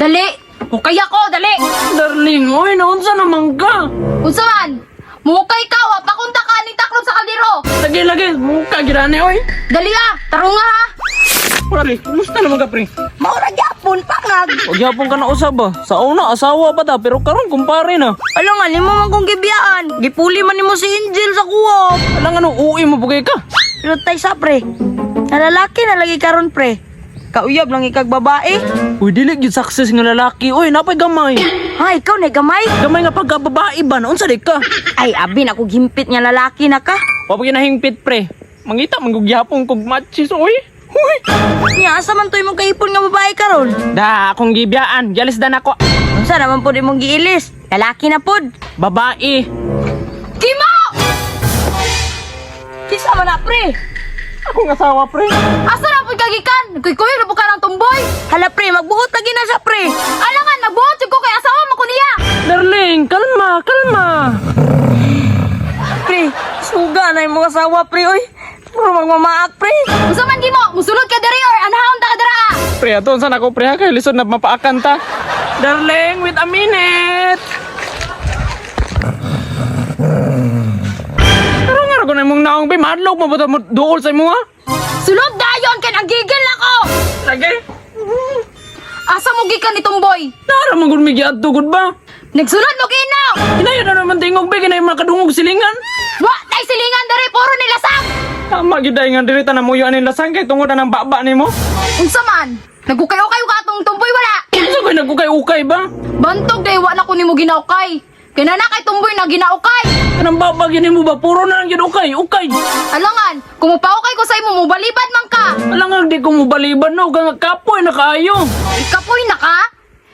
Dali! Hukay ako, dali! Darling, oy, naunsa naman ka? Unsa man? Muhukay ka, wa pakunta ka ni taklob sa kaldero! Lagi, lagi, mukha girani, oy. Dali ah! Tarong nga ha! Pare, kumusta naman ka, pre? Maura gyapon pangag. Huwag yapon ka na usab ba? Sa una, asawa pa ta, pero karon kumpare na. Alam nga limo man kong gibiyaan. Gipuli man nimo si Angel sa kuwop. Alang ano, uwi mo bugay ka. Pero tay sa pre. Nalalaki na lagi karon pre. Kauyab lang ikag babae. Uy, dili gyud success nga lalaki. Uy, napay gamay. Ha, ikaw na gamay. Gamay nga pagkababae ba? Unsa di ka? Ay, abi na ko gimpit nga lalaki na ka. Wa pa kinahingpit, pre. Mangita mangugyapon kog matches, oy. Uy. Nya asa man toy mong kaipon nga babae karon? Da, akong gibiyaan. Jalis dan ako. Unsa naman pud imong giilis? Lalaki na pud. Babae. Kimo! Kisa man na pre. Akong asawa, pre. Asa na po kagikan? Kuy-kuy na po ka ng tumboy! Hala pre, magbuot lagi na siya pre. Alangan, nagbuot ko kay asawa mo ko niya! Darling, kalma, kalma. Pre, suga na imong asawa pre oy. Puro magmamaak pre. Unsa man gimo? Musulod ka diri or anahon ta ka dira! Pre, ato saan ako, pre, ha? Kaya lisod na mapaakan ta. Darling, wait a minute. Naong, be, madlog mo ito mo duol sa imo, ha? Sulod dayon kay nagigil ako! Lagi. Asa mo gikan ni tumboy? Nara man gud migi adto gud ba? Nagsulod mo kino! Inayo na naman tingog, be, kinay makadungog silingan. Wa tay silingan diri puro nilasang! Tama giday nga dirita na muyo anin lasang kay tungod na ng baba nimo. Unsa man? Nagukay-ukay ka atong tumboy wala! Ano kay nagukay-ukay ba? Bantog day wa na ko nimo ginaukay. Kay na kay tumboy na ginaukay. Kanang baba gini mo ba puro na lang gid ukay, ukay. Alangan, kung mapaukay ko sa imo mo balibad man ka. Alang di ko mo baliban no, kang kapoy na kaayo. Ikapoy na ka?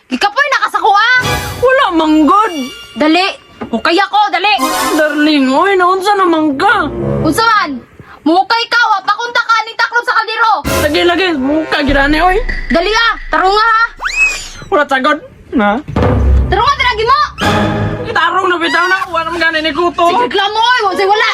Ikapoy na ka sa kuha? Wala manggod. Dali! Hukay ako, dali! Darling, oy, naunsa naman ka? Unsa man? Muhukay ka, wa pakunta ka ni taklob sa kaldero. Lagi, lagi, mukha girani, oy. Dali ah, tarong nga ha. Wala sagod. Na? bitaw na, wala naman ganun ni Kuto. Sige, klamo, wala, wala.